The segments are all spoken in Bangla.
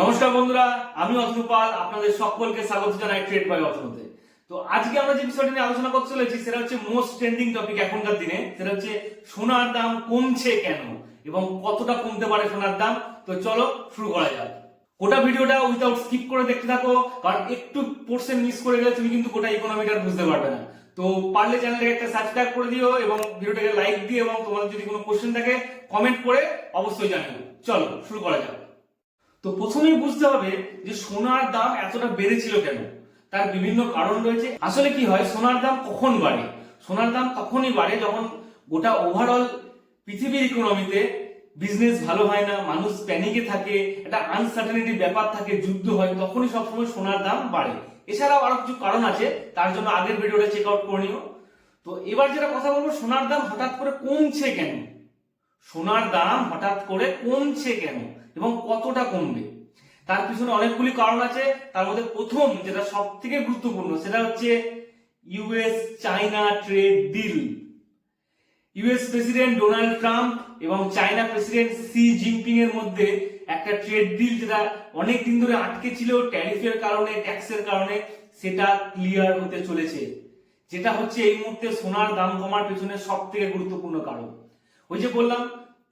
নমস্কার বন্ধুরা, আমি অতনু আপনাদের সকলকে স্বাগত জানাই ট্রেড বাই অতনুতে তো। আজকে আমরা যে বিষয়টা নিয়ে আলোচনা করতে চলেছি, সেটা হচ্ছে মোস্ট ট্রেন্ডিং টপিক এখনকার দিনে, সেটা হচ্ছে সোনার দাম কমছে কেন এবং কতটা কমতে পারে সোনার দাম? তো চলো শুরু করা যাক। গোটা ভিডিওটা উইথাউট স্কিপ করে দেখতে থাকো, কারণ একটু পোর্শন মিস করে গেলে তুমি কিন্তু গোটা ইকোনমিটা বুঝতে পারবে না। তো পারলে চ্যানেলটাকে একটা সাবস্ক্রাইব করে দিও এবং ভিডিওটাকে লাইক দিও এবং তোমাদের যদি কোনো কোশ্চেন থাকে কমেন্ট করে অবশ্যই জানিও। চলো শুরু করা যাক। তো প্রথমেই বুঝতে হবে যে সোনার দাম এতটা বেড়েছিল কেন? তার বিভিন্ন কারণ রয়েছে। আসলে কি হয়, সোনার দাম কখন বাড়ে? সোনার দাম তখনই বাড়ে যখন গোটা ওভারঅল পৃথিবীর ইকোনমিতে বিজনেস ভালো হয় না, মানুষ প্যানিকে থাকে, একটা আনসার্টেনিটি ব্যাপার থাকে, যুদ্ধ হয়, তখনই সবসময় সোনার দাম বাড়ে। এছাড়াও আরও কিছু কারণ আছে, তার জন্য আগের ভিডিওটা চেক আউট করে নিও। তো এবার যেটা কথা বলব, সোনার দাম হঠাৎ করে কমছে কেন? সোনার দাম হঠাৎ করে কমছে কেন এবং কতটা কমবে? তার পিছনে অনেকগুলি কারণ আছে। তার মধ্যে প্রথম যেটা সব থেকে গুরুত্বপূর্ণ সেটা হচ্ছে US China trade deal. US president Donald Trump এবং চায়না প্রেসিডেন্ট সি জিনপিং এর মধ্যে একটা ট্রেড ডিল যেটা অনেক দিন ধরে আটকে ছিল ট্যারিফের কারণে, ট্যাক্সের কারণে, সেটা ক্লিয়ার হতে চলেছে। যেটা হচ্ছে এই মুহূর্তে সোনার দাম কমার পেছনে সব থেকে গুরুত্বপূর্ণ কারণ। ওই যে বললাম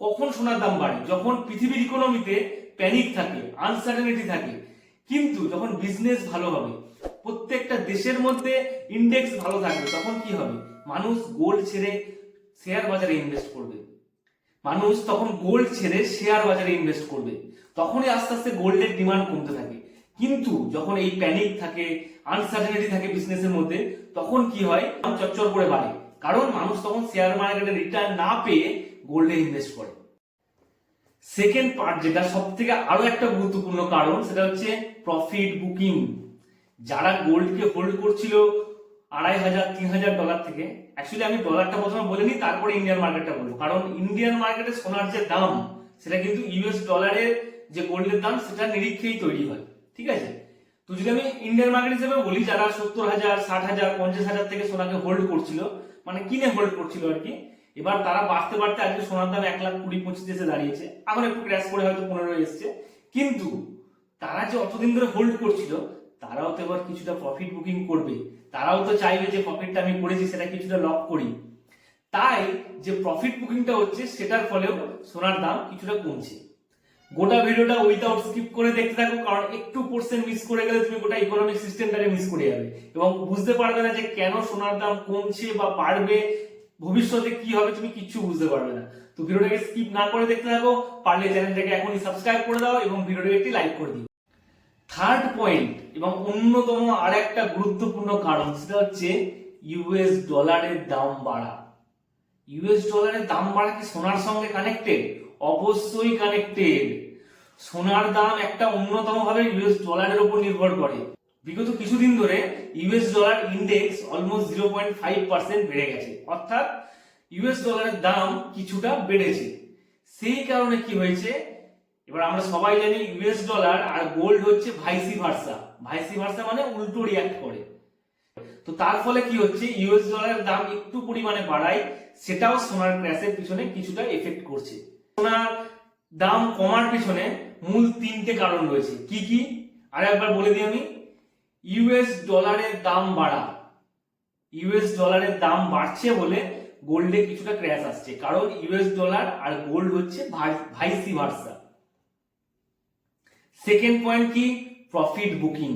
কখন সোনার দাম বাড়ে? যখন পৃথিবীর ইকোনমিতে প্যানিক থাকে আনসার্টেনিটি থাকে, কিন্তু যখন বিজনেস ভালো হবে, প্রত্যেকটা দেশের মধ্যে ইন্ডেক্স ভালো থাকবে, তখন কি হবে? মানুষ গোল্ড ছেড়ে শেয়ার বাজারে ইনভেস্ট করবে। মানুষ তখন গোল্ড ছেড়ে শেয়ার বাজারে ইনভেস্ট করবে। তখনই আস্তে আস্তে গোল্ডের ডিমান্ড কমতে থাকে। কিন্তু যখন এই প্যানিক থাকে আনসার্টেনিটি থাকে বিজনেসের মধ্যে, তখন কি হয়? চচ্চর করে বাড়ে। কারণ মানুষ তখন শেয়ার মার্কেটে রিটার্ন না পেয়ে গোল্ডে ইনভেস্ট করে। সেকেন্ড পার্ট যেটা সব থেকে আরও একটা গুরুত্বপূর্ণ কারণ, সেটা হচ্ছে প্রফিট বুকিং যারা গোল্ডকে হোল্ড করছিল আড়াই হাজার, তিন হাজার ডলার থেকে অ্যাকচুয়ালি আমি ডলারটা প্রথমে বলিনি তারপরে ইন্ডিয়ান মার্কেটটা বলব। কারণ ইন্ডিয়ান মার্কেটে সোনার যে দাম, সেটা কিন্তু ইউএস ডলারের যে গোল্ডের দাম, সেটা নিরীক্ষেই তৈরি হয়। ঠিক আছে? তো যদি আমি ইন্ডিয়ান মার্কেট হিসেবে বলি, যারা সত্তর হাজার, ষাট হাজার, পঞ্চাশ হাজার থেকে সোনাকে হোল্ড করছিল মানে কিনে হোল্ড করছিল আর কি। এবার তারা বাড়তে বাড়তে আজকে সোনার দাম এক লাখ কুড়ি পঁচিশ এসে দাঁড়িয়েছে। এখন একটু ক্র্যাশ করে হয়তো পনেরো এসছে। কিন্তু তারা যে অতদিন ধরে হোল্ড করছিল, তারাও তো এবার কিছুটা প্রফিট বুকিং করবে। তারাও তো চাইবে যে প্রফিটটা আমি করেছি, সেটা কিছুটা লক করি। তাই যে প্রফিট বুকিংটা হচ্ছে, সেটার ফলেও সোনার দাম কিছুটা কমছে। গোটা ভিডিওটা উইদাউট স্কিপ করে দেখতে থাকো, কারণ একটু পোর্শন মিস করে গেলে তুমি গোটা ইকোনমিক সিস্টেমটাকে মিস করে যাবে। এবং বুঝতে পারবে না যে কেন সোনার দাম কমছে বা বাড়বে, ভবিষ্যতে কি হবে তুমি কিচ্ছু বুঝতে পারবে না। তো ভিডিওটাকে স্কিপ না করে দেখতে থাকো, পারলে চ্যানেলটাকে এখনই সাবস্ক্রাইব করে দাও এবং ভিডিওটাকে একটি লাইক করে দিও। থার্ড পয়েন্ট এবং অন্যতম আর একটা গুরুত্বপূর্ণ কারণ, সেটা হচ্ছে ইউএস ডলারের দাম বাড়া। ইউএস ডলারের দাম বাড়া কি সোনার সঙ্গে কানেক্টেড অবশ্যই কানেক্টেড সোনার দাম একটা অন্যতম ভাবে ইউএস ডলারের উপর নির্ভর করে। বিগত কিছুদিন ধরে US dollar index almost zero point five percent বেড়ে গেছে। অর্থাৎ ইউএস ডলারের দাম কিছুটা বেড়েছে। সেই কারণে কি হয়েছে? এবার আমরা সবাই জানি ইউএস ডলার আর গোল্ড হচ্ছে ভাইসি ভার্সা ভাইসি ভার্সা মানে উল্টো রিয়াক্ট করে। তো তার ফলে কি হচ্ছে? ইউএস ডলারের দাম একটু পরিমাণে বাড়ায়, সেটাও সোনার ক্র্যাশের পিছনে কিছুটা এফেক্ট করছে। সোনার দাম কমার পিছনে মূল তিনটে কারণ রয়েছে। কি কি? আর একবার বলে দিই আমি। ইউএস ডলারের দাম বাড়া। ইউএস ডলারের দাম বাড়ছে বলে গোল্ডে কিছুটা ক্র্যাশ আসছে। কারণ ইউএস ডলার আর গোল্ড হচ্ছে ভাইসি ভার্সা সেকেন্ড পয়েন্ট কি? প্রফিট বুকিং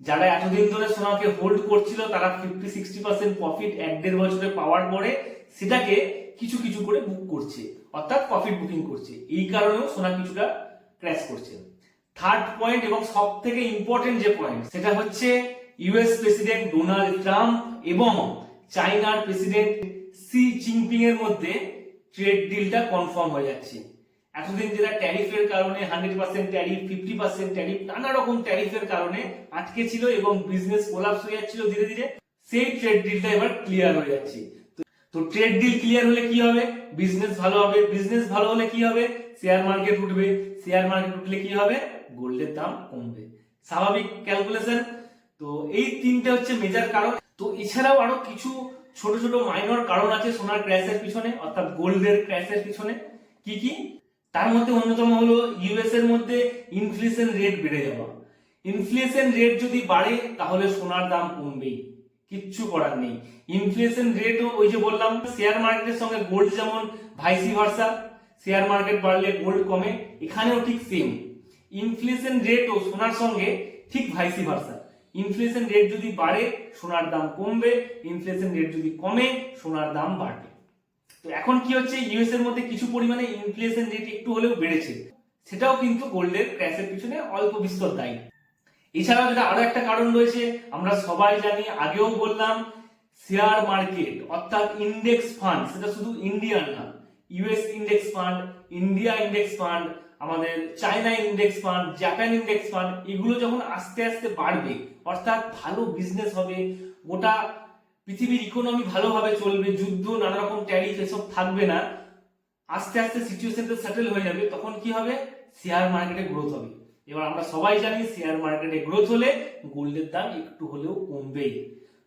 যারা এতদিন ধরে সোনাকে হোল্ড করছিল, তারা ফিফটি সিক্সটি পার্সেন্ট প্রফিট এক দেড় বছরে পাওয়ার পরে সেটাকে কিছু কিছু করে বুক করছে, অর্থাৎ প্রফিট বুকিং করছে। এই কারণেও সোনা কিছুটা ক্র্যাশ করছে। থার্ড পয়েন্ট এবং সব থেকে ইম্পর্টেন্ট যে পয়েন্ট সেটা হচ্ছে ইউএস প্রেসিডেন্ট ডোনাল্ড ট্রাম্প এবং চাইনার প্রেসিডেন্ট সি জিনপিং এর মধ্যে ট্রেড ডিলটা কনফার্ম হয়ে যাচ্ছে। এতদিন যেটা ট্যারিফের কারণে hundred percent tariff fifty percent tariff নানা রকম ট্যারিফের কারণে আটকে ছিল এবং বিজনেস কোলাপস হয়ে যাচ্ছিল ধীরে ধীরে। সেই ট্রেড ডিলটা এবার ক্লিয়ার হয়ে যাচ্ছে। তো- ট্রেড ডিল ক্লিয়ার হলে কি হবে? বিজনেস ভালো হবে। বিজনেস ভালো হলে কি হবে? শেয়ার মার্কেট উঠবে। শেয়ার মার্কেট উঠলে কি হবে? গোল্ডের দাম কমবে। স্বাভাবিক ক্যালকুলেশন তো এই তিনটে হচ্ছে মেজার কারণ। তো এছাড়াও আরও কিছু ছোট ছোট মাইনর কারণ আছে সোনার ক্র্যাশের পিছনে, অর্থাৎ গোল্ডের ক্র্যাশের পিছনে। কি কি? তার মধ্যে অন্যতম হলো ইউএস এর মধ্যে ইনফ্লেশন রেট বেড়ে যাওয়া। ইনফ্লেশন রেট যদি বাড়ে, তাহলে সোনার দাম কমবেই। কিচ্ছু করার নেই। ইনফ্লেশন রেটও ওই যে বললাম শেয়ার মার্কেটের সঙ্গে গোল্ড যেমন ভাইসি ভার্সা শেয়ার মার্কেট বাড়লে গোল্ড কমে, এখানেও ঠিক সেম ইনফ্লেশন রেটও সোনার সঙ্গে ঠিক ভাইসি ভার্সা ইনফ্লেশন রেট যদি বাড়ে, সোনার দাম কমবে ইনফ্লেশন রেট যদি কমে, সোনার দাম বাড়বে। তো এখন কি হচ্ছে ইউএস এর মধ্যে কিছু পরিমাণে ইনফ্লেশন রেট একটু হলেও বেড়েছে। সেটাও কিন্তু গোল্ডের ক্র্যাশের পিছনে অল্প বিস্তর দায়ী। এছাড়াও যেটা আরও একটা কারণ রয়েছে, আমরা সবাই জানি, আগেও বললাম, শেয়ার মার্কেট, অর্থাৎ ইন্ডেক্স ফান্ড সেটা শুধু ইন্ডিয়ান না US index fund India index fund আমাদের China index fund Japan index fund এগুলো যখন আস্তে আস্তে বাড়বে, অর্থাৎ ভালো বিজনেস হবে, গোটা পৃথিবীর ইকোনমি ভালোভাবে চলবে, যুদ্ধ নানা রকম ট্যারিফ এসব থাকবে না, আস্তে আস্তে সিচুয়েশনটা সেটেল হয়ে যাবে, তখন কি হবে? শেয়ার মার্কেটে গ্রোথ হবে। এবার আমরা সবাই জানি শেয়ার মার্কেটে গ্রোথ হলে গোল্ডের দাম একটু হলেও কমবেই।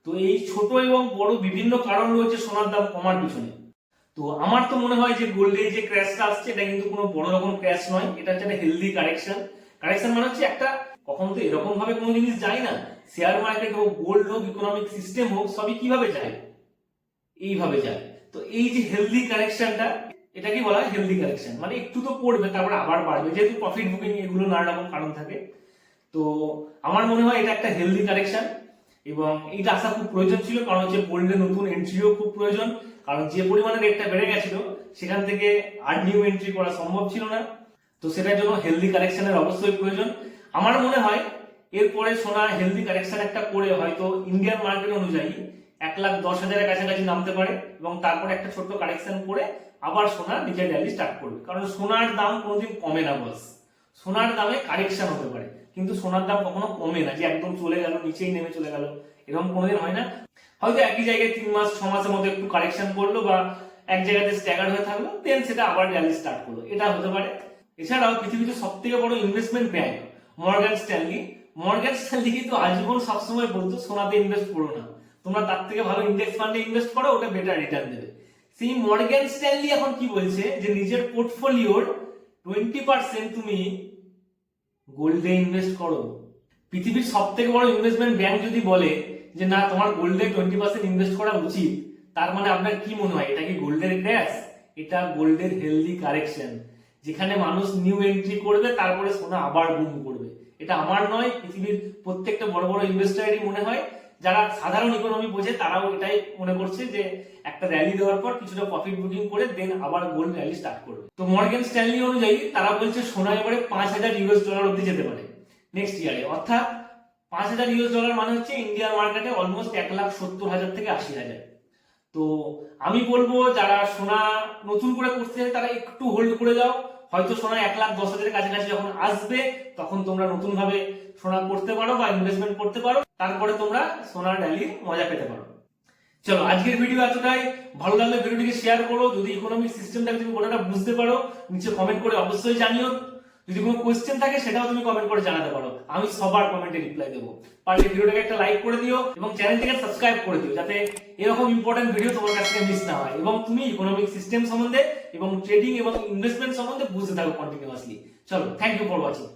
তো এই ছোট এবং বড় বিভিন্ন কারণ রয়েছে সোনার দাম কমার পিছনে। তো আমার তো মনে হয় যে গোল্ডের যে ক্র্যাশটা আসছে, এটা কিন্তু কোনো বড় রকম ক্র্যাশ নয়, এটা হচ্ছে একটা হেলদি কারেকশন কারেকশন মানে হচ্ছে একটা, কখন তো এরকম ভাবে কোনো জিনিস যায় না শেয়ার মার্কেট হোক গোল্ড হোক ইকোনমিক সিস্টেম হোক, সবই কীভাবে যায়? এইভাবে যায়। তো এই যে হেলদি কারেকশনটা এটাকে বলা হয়? হেলদি কারেকশন মানে একটু তো পড়বে, তারপরে আবার বাড়বে। যেহেতু প্রফিট বুকিং এগুলো নানা রকম কারণ থাকে, তো আমার মনে হয় এটা একটা হেলদি কারেকশন এবং এটা আসা খুব প্রয়োজন ছিল, কারণ হচ্ছে গোল্ডে নতুন এন্ট্রিও খুব প্রয়োজন। কারণ যে পরিমাণে রেটটা বেড়ে গেছিল, সেখান থেকে আর নিউ এন্ট্রি করা সম্ভব ছিল না। তো সেটার জন্য হেলদি কারেকশনের অবশ্যই প্রয়োজন। আমার মনে হয় এরপরে সোনা হেলদি কারেকশন একটা করে হয়তো ইন্ডিয়ান মার্কেট অনুযায়ী এক লাখ দশ হাজারের কাছাকাছি নামতে পারে এবং তারপরে একটা ছোট্ট কারেকশন করে আবার সোনা নিচে র্যালি স্টার্ট করবে। কারণ সোনার দাম কোনোদিন কমে না বস সোনার দামে কারেকশন হতে পারে। কিন্তু সোনার দাম কখনো কমে না, যে একদম চলে গেল, নিচেই নেমে চলে গেল, এরকম কোনোদিন হয় না। হয়তো একই জায়গায় তিন মাস, ছ মাসের মধ্যে একটু কারেকশন করল বা এক জায়গাতে স্ট্যাগার হয়ে থাকল দেন সেটা আবার র্যালি স্টার্ট করল। এটা হতে পারে। এছাড়াও পৃথিবীতে সব থেকে বড় investment bank Morgan Stanley Morgan Stanley কিন্তু আজীবন সবসময় বলতো, সোনাতে ইনভেস্ট করো না। তোমরা তার থেকে ভালো ইন্ডেক্স ফান্ডে ইনভেস্ট করো, ওটা বেটার রিটার্ন দেবে। সেই মর্গান স্ট্যানলি এখন কি বলছে? যে নিজের পোর্টফোলিওর টোয়েন্টি পার্সেন্ট তুমি গোল্ডে ইনভেস্ট করো। পৃথিবীর সব থেকে বড় ইনভেস্টমেন্ট ব্যাংক যদি বলে যে, না, তোমার গোল্ডে টোয়েন্টি পার্সেন্ট ইনভেস্ট করা উচিত, তার মানে আপনার কি মনে হয়? এটা কি গোল্ডের ক্র্যাশ এটা গোল্ডের হেলদি কারেকশন যেখানে মানুষ নিউ এন্ট্রি করবে, তারপরে সোনা আবার বুম করবে। এটা আমার নয়, পৃথিবীর প্রত্যেকটা বড় বড় ইনভেস্টারেরই মনে হয়। যারা সাধারণ ইকোনমি বোঝে, তারাও এটাই মনে করছে যে একটা র্যালি দেওয়ার পর কিছুটা প্রফিট বুকিং করে দেন আবার গোল্ড র্যালি স্টার্ট করবে। তো মর্গেন স্ট্যানলি অনুযায়ী তারা বলছে সোনা এবারে পাঁচ হাজার ইউএস ডলার অব্দি যেতে পারে নেক্সট ইয়ারে অর্থাৎ পাঁচ হাজার ইউএস ডলার মানে হচ্ছে ইন্ডিয়ান মার্কেটে অলমোস্ট এক লাখ সত্তর হাজার থেকে আশি হাজার। তো আমি বলব যারা সোনা নতুন করে করতে তারা একটু হোল্ড করে যাও। হয়তো সোনা এক লাখ দশ হাজারের কাছাকাছি যখন আসবে, তখন তোমরা নতুন ভাবে সোনা করতে পারো বা ইনভেস্টমেন্ট করতে পারো। তারপরে তোমরা সোনার ড্যালির মজা পেতে পারো। চলো, আজকের ভিডিও এতটাই। ভালো লাগলে ভিডিওটিকে শেয়ার করো। যদি ইকোনমিক সিস্টেমটাকে তুমি গোটাটা বুঝতে পারো, নিচে কমেন্ট করে অবশ্যই জানিও। যদি কোনো কোয়েশ্চেন থাকে, সেটাও তুমি কমেন্ট করে জানাতে পারো। আমি সবার কমেন্টে রিপ্লাই দেবো। পারলে ভিডিওটাকে একটা লাইক করে দিও এবং চ্যানেলটিকে সাবস্ক্রাইব করে দিও, যাতে এরকম ইম্পর্টেন্ট ভিডিও তোমার কাছ থেকে মিস না হয় এবং তুমি ইকোনমিক সিস্টেম সম্বন্ধে এবং ট্রেডিং এবং ইনভেস্টমেন্ট সম্বন্ধে বুঝতে থাকো কন্টিনিউয়াসলি চলো থ্যাংক ইউ ফর ওয়াচিং